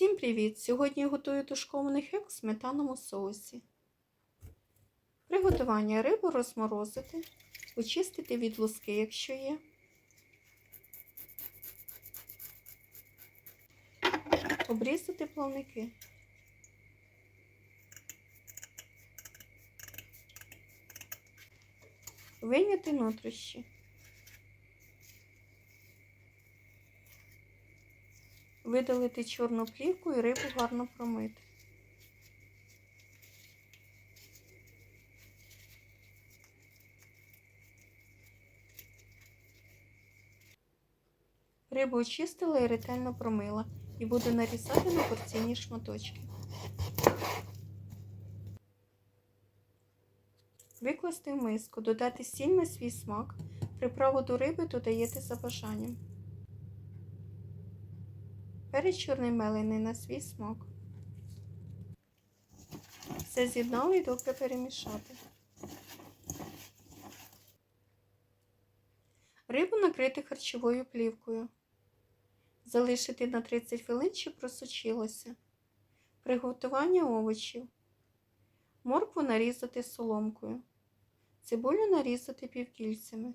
Всім привіт! Сьогодні я готую тушкований хек в сметаному соусі. Приготування рибу розморозити, очистити від луски, якщо є. Обрізати плавники. Вийняти нутрощі. Видалити чорну плівку і рибу гарно промити. Рибу очистила і ретельно промила і буду нарізати на порційні шматочки. Викласти в миску, додати сіль на свій смак. Приправу до риби додаєте за бажанням. Перець чорний мелений на свій смак. Все з'єднали і добре перемішати. Рибу накрити харчовою плівкою. Залишити на 30 хвилин, щоб просочилося. Приготування овочів. Моркву нарізати соломкою. Цибулю нарізати півкільцями.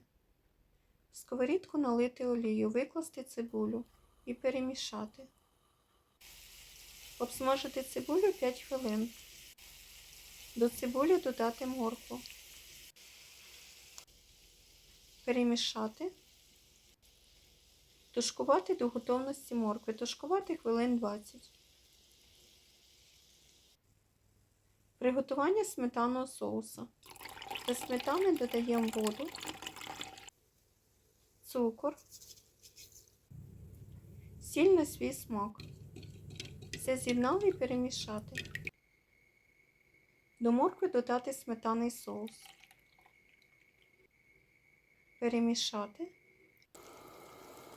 В сковорідку налити олію, викласти цибулю і перемішати. Обсмажити цибулю 5 хвилин. До цибулі додати моркву. Перемішати. Тушкувати до готовності моркви. Тушкувати хвилин 20. Приготування сметанного соуса. До сметани додаємо воду, цукор, сіль на свій смак. Все з'єднали і перемішати. До моркви додати сметаний соус. Перемішати.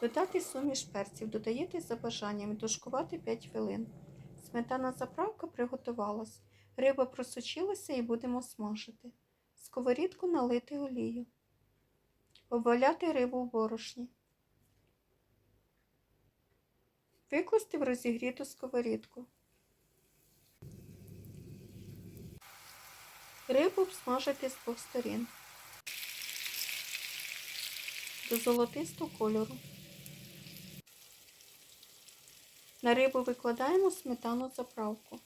Додати суміш перців. Додаєте за бажанням тушкувати 5 хвилин. Сметана заправка приготувалась. Риба просочилася і будемо смажити. Сковорідку налити олію. Обваляти рибу в борошні. Викласти в розігріту сковорідку. Рибу обсмажити з двох сторін. До золотистого кольору. На рибу викладаємо сметану заправку.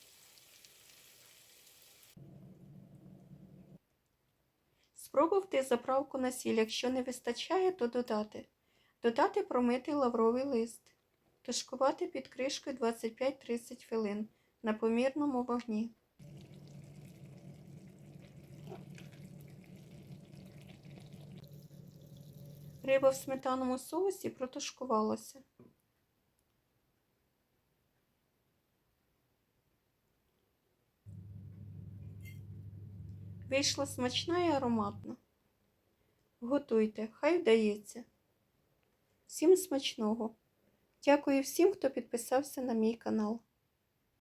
Спробувати заправку на сіль. Якщо не вистачає, то додати. Додати промитий лавровий лист. Тушкувати під кришкою 25-30 хвилин на помірному вогні. Риба в сметаному соусі протушкувалася. Вийшла смачна і ароматна. Готуйте, хай вдається. Всім смачного! Дякую всім, хто підписався на мій канал.